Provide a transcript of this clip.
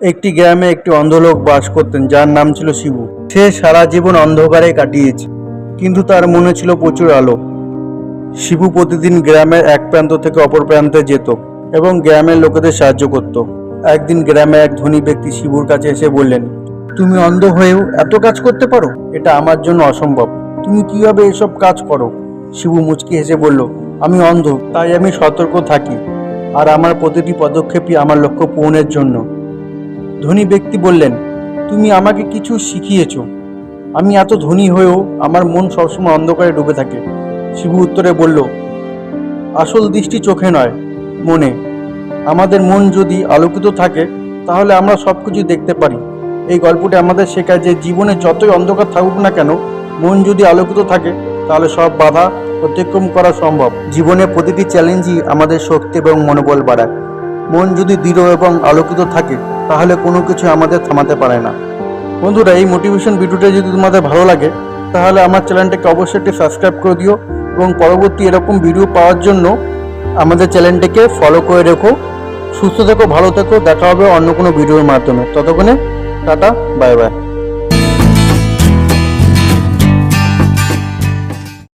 একটি গ্রামে একটি অন্ধলোক বাস করতেন, যার নাম ছিল শিবু। সে সারা জীবন অন্ধকারে কাটিয়েছে, কিন্তু তার মনে ছিল প্রচুর আলো। শিবু প্রতিদিন গ্রামের এক প্রান্ত থেকে অপর প্রান্তে যেত এবং গ্রামের লোকেদের সাহায্য করত। একদিন গ্রামে এক ধনী ব্যক্তি শিবুর কাছে এসে বললেন, তুমি অন্ধ হয়েও এত কাজ করতে পারো? এটা আমার জন্য অসম্ভব। তুমি কীভাবে এসব কাজ করো? শিবু মুচকি হেসে বলল, আমি অন্ধ, তাই আমি সতর্ক থাকি। আর আমার প্রতিটি পদক্ষেপই আমার লক্ষ্য পূরণের জন্য। ধনী ব্যক্তি বললেন, তুমি আমাকে কিছু শিখিয়েছ। আমি এত ধনী হয়েও আমার মন সবসময় অন্ধকারে ডুবে থাকে। শিবু উত্তরে বলল, আসল দৃষ্টি চোখে নয়, মনে। আমাদের মন যদি আলোকিত থাকে, তাহলে আমরা সব কিছু দেখতে পারি। এই গল্পটি আমাদের শেখায় যে জীবনে যতই অন্ধকার থাকুক না কেন, মন যদি আলোকিত থাকে, তাহলে সব বাধা অতিক্রম করা সম্ভব। জীবনে প্রতিটি চ্যালেঞ্জই আমাদের শক্তি এবং মনোবল বাড়ায়। মন যদি দৃঢ় এবং আলোকিত থাকে তাহলে কোনো কিছু আমাদের থামাতে পারে না। বন্ধুরা, এই মোটিভেশন ভিডিওটা যদি তোমাদের ভালো লাগে, তাহলে আমার চ্যানেলটাকে অবশ্যই একটি সাবস্ক্রাইব করে দিও এবং পরবর্তী এরকম ভিডিও পাওয়ার জন্য আমাদের চ্যানেলটিকে ফলো করে রেখো। সুস্থ থেকো, ভালো থেকো, দেখা হবে অন্য কোনো ভিডিওর মাধ্যমে। ততক্ষণে, টাটা বাই বাই